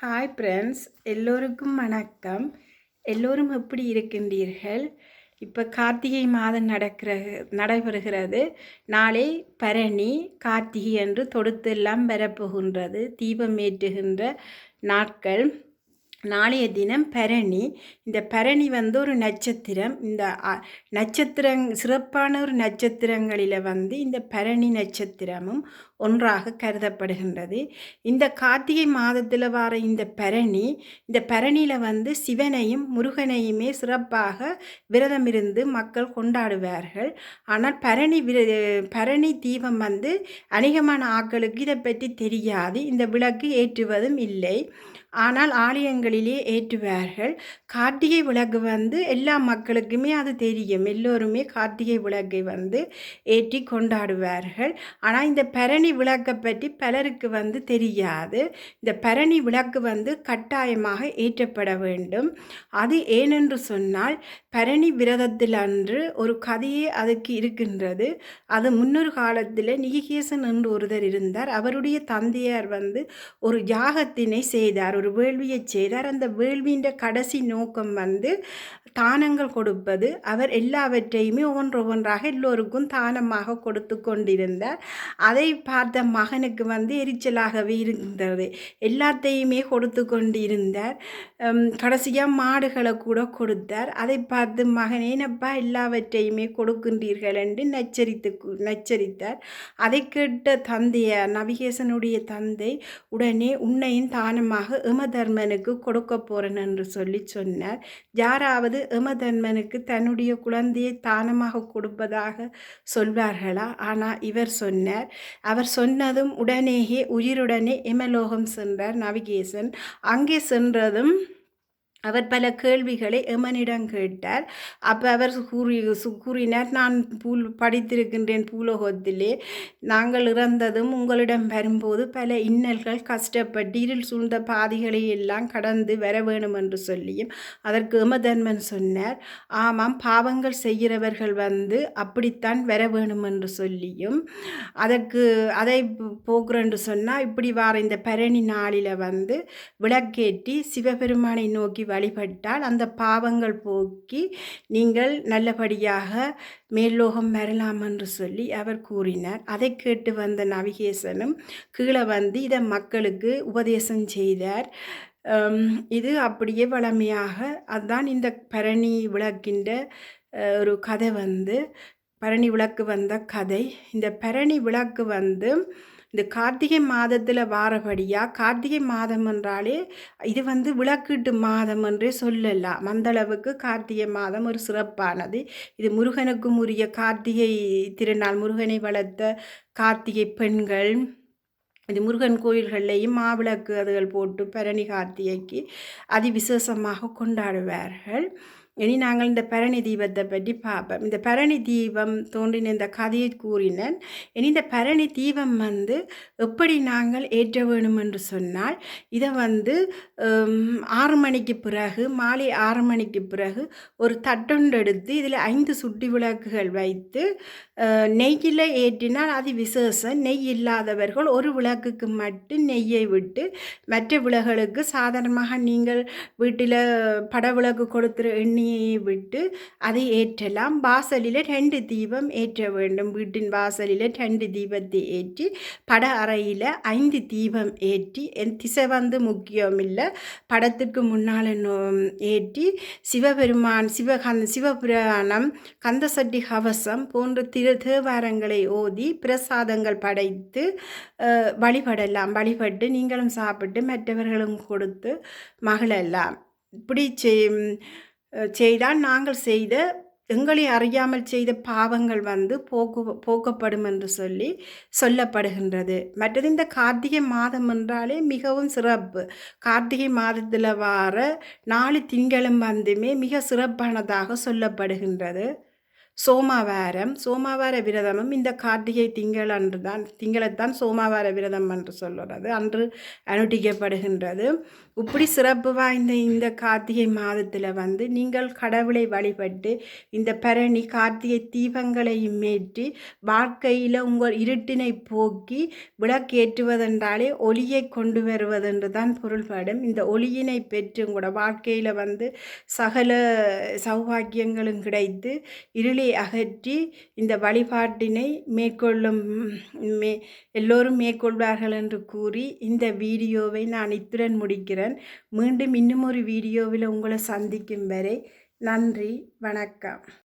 Hi friends எல்லோருக்கும் வணக்கம். எல்லோரும் எப்படி இருக்கின்றீர்கள்? இப்போ கார்த்திகை மாதம் நடக்கிற நடைபெறுகிறது. நாளை பரணி கார்த்திகை என்று தொடுத்தெல்லாம் வரப்போகின்றது. தீபம் ஏற்றுகின்ற நாட்கள். நாளைய தினம் பரணி. இந்த பரணி வந்து ஒரு நட்சத்திரம். இந்த நட்சத்திரங் சிறப்பான ஒரு நட்சத்திரங்களில் வந்து இந்த பரணி நட்சத்திரமும் ஒன்றாக கருதப்படுகின்றது. இந்த கார்த்திகை மாதத்தில் வர இந்த பரணி இந்த பரணியில் வந்து சிவனையும் முருகனையுமே சிறப்பாக விரதம் இருந்து மக்கள் கொண்டாடுவார்கள். ஆனால் பரணி விர பரணி தீபம் வந்து அநேகமான ஆட்களுக்கு இதை பற்றி தெரியாது. இந்த விளக்கு ஏற்றுவதும் இல்லை. ஆனால் ஆலயங்களிலே ஏற்றுவார்கள். கார்த்திகை விளக்கு வந்து எல்லா மக்களுக்குமே அது தெரியும். எல்லோருமே கார்த்திகை விளக்கை வந்து ஏற்றி கொண்டாடுவார்கள். ஆனால் இந்த பரணி விளக்கை பற்றி பலருக்கு வந்து தெரியாது. இந்த பரணி விளக்கு வந்து கட்டாயமாக ஏற்றப்பட வேண்டும். அது ஏனென்று சொன்னால் பரணி விரதத்தில் அன்று ஒரு கதையே அதுக்கு இருக்கின்றது. அது முன்னொரு காலத்தில் நிகிகேசன் என்று ஒருவர் இருந்தார். அவருடைய தந்தையார் வந்து ஒரு யாகத்தினை செய்தார். ஒரு வேள்வியை செய்தார். அந்த வேள்வியின் கடைசி நோக்கம் வந்து தானங்கள் கொடுப்பது. அவர் எல்லாவற்றையுமே ஒவ்வொன்று ஒவ்வொன்றாக எல்லோருக்கும் தானமாக கொடுத்து கொண்டிருந்தார். அதை பார்த்த மகனுக்கு வந்து எரிச்சலாகவே இருந்தது. எல்லாத்தையுமே கொடுத்து கொண்டிருந்தார். கடைசியாக மாடுகளை கூட கொடுத்தார். அதை பார்த்து மகனே என்னப்பா எல்லாவற்றையுமே கொடுக்கின்றீர்கள் என்று நச்சரித்து கு- நச்சரித்தார். அதை கேட்ட தந்தைய நவிகேசனுடைய தந்தை உடனே உன்னையும் தானமாக எமதர்மனுக்கு கொடுக்க போறேன் என்று சொல்லி சொன்னார். யாராவது எமதர்மனுக்கு தன்னுடைய குழந்தையை தானமாக கொடுப்பதாக சொல்வார்களா? ஆனால் இவர் சொன்னார் அவர் சொன்னதும் உடனேயே உயிருடனே எமலோகம் சென்றார் நவிகேசன். அங்கே சென்றதும் அவர் பல கேள்விகளை எமனிடம் கேட்டார். அப்போ அவர் கூறி சு- கூறினார் நான் பூல் படித்திருக்கின்றேன் பூலோகத்திலே. நாங்கள் இறந்ததும் உங்களிடம் வரும்போது பல இன்னல்கள் கஷ்டப்பட்டு இருள் சூழ்ந்த பாதைகளை எல்லாம் கடந்து வர வேணும் என்று சொல்லியும் அதற்கு எமதன்மன் சொன்னார். ஆமாம் பாவங்கள் செய்கிறவர்கள் வந்து அப்படித்தான் வர வேணும் என்று சொல்லியும் அதற்கு அதை போக்குறேன் சொன்னால் இப்படி வார இந்த பரணி நாளில் வந்து விளக்கேற்றி சிவபெருமானை நோக்கி வழிபட்டால் அந்த பாவங்கள் போக்கி நீங்கள் நல்லபடியாக மேல்லோகம் வரலாம் என்று சொல்லி அவர் கூறினார். அதை கேட்டு வந்த நவிகேசனும் கீழே வந்து இதை மக்களுக்கு உபதேசம் செய்தார். இது அப்படியே வளமையாக அதுதான் இந்த பரணி விளக்கின்ற ஒரு கதை வந்து பரணி விளக்கு வந்த கதை. இந்த பரணி விளக்கு வந்து இந்த கார்த்திகை மாதத்தில் வாரபடியாக கார்த்திகை மாதம் என்றாலே இது வந்து விளக்கீட்டு மாதம் என்றே சொல்லலாம். மந்தளவுக்கு கார்த்திகை மாதம் ஒரு சிறப்பானது. இது முருகனுக்கும் உரிய கார்த்திகை திருநாள் முருகனை வளர்த்த கார்த்திகை பெண்கள் இது முருகன் கோயில்கள்லேயும் மாவிளக்கு அதுகள் போட்டு பரணி கார்த்திகைக்கு அதி விசேஷமாக கொண்டாடுவார்கள். இனி நாங்கள் இந்த பரணி தீபத்தை பற்றி பார்ப்போம். இந்த பரணி தீபம் தோன்றின இந்த கதையை கூறினேன். இனி இந்த பரணி தீபம் வந்து எப்படி நாங்கள் ஏற்ற வேணும் என்று சொன்னால் இதை வந்து ஆறு மணிக்கு பிறகு மாலை ஆறு மணிக்கு பிறகு ஒரு தட்டொண்டு எடுத்து இதில் ஐந்து சுட்டி விளக்குகள் வைத்து நெய்யில் ஏற்றினால் அது விசேஷம் நெய் இல்லாதவர்கள் ஒரு விளக்குக்கு மட்டும் நெய்யை விட்டு மற்ற விளக்குகளுக்கு சாதாரணமாக நீங்கள் வீட்டில் பட விளக்கு கொடுத்துரு கொடுத்துற எண்ணெயை விட்டு அதை ஏற்றலாம். வாசலில் ரெண்டு தீபம் ஏற்ற வேண்டும். வீட்டின் வாசலில் ரெண்டு தீபத்தை ஏற்றி பட அறையில் ஐந்து தீபம் ஏற்றி என் திசை வந்து முக்கியம் இல்லை படத்துக்கு முன்னால் ஏற்றி சிவபெருமான் சிவகந்த சிவபுராணம் கந்தசட்டி கவசம் போன்ற திரு தேவாரங்களை ஓதி பிரசாதங்கள் படைத்து வழிபடலாம். வழிபட்டு நீங்களும் சாப்பிட்டு மற்றவர்களும் கொடுத்து மகளெல்லாம் இப்படி செய்தால் நாங்கள் செய்த எங்களை அறியாமல் செய்த பாவங்கள் வந்து போக்கு போக்கப்படும் என்று சொல்லி சொல்லப்படுகின்றது. மற்றது இந்த கார்த்திகை மாதம் என்றாலே மிகவும் சிறப்பு. கார்த்திகை மாதத்தில் வார நாலு திங்களும் வந்துமே மிக சிறப்பானதாக சொல்லப்படுகின்றது. சோமாவாரம் சோமாவார விரதமும் இந்த கார்த்திகை திங்கள் அன்று தான் திங்களைத்தான் சோமாவார விரதம் என்று சொல்லுறது அன்று அனுட்டிக்கப்படுகின்றது. இப்படி சிறப்பு வாய்ந்த இந்த கார்த்திகை மாதத்தில் வந்து நீங்கள் கடவுளை வழிபட்டு இந்த பரணி கார்த்திகை தீபங்களையும் ஏற்றி வாழ்க்கையில் உங்கள் இருட்டினை போக்கி விளக்கேற்றுவதென்றாலே ஒளியை கொண்டு வருவதென்று தான் பொருள்படும். இந்த ஒளியினை பெற்று உங்களோட வாழ்க்கையில் வந்து சகல சௌபாக்கியங்களும் கிடைத்து இருளை அகற்றி இந்த வழிபாட்டினை மேற்கொள்ளும் மே எல்லோரும் மேற்கொள்வார்கள் என்று கூறி இந்த வீடியோவை நான் இத்துடன் முடிக்கிறேன். மீண்டும் இன்னும் ஒரு வீடியோவில் உங்களை சந்திக்கும் வரை நன்றி வணக்கம்.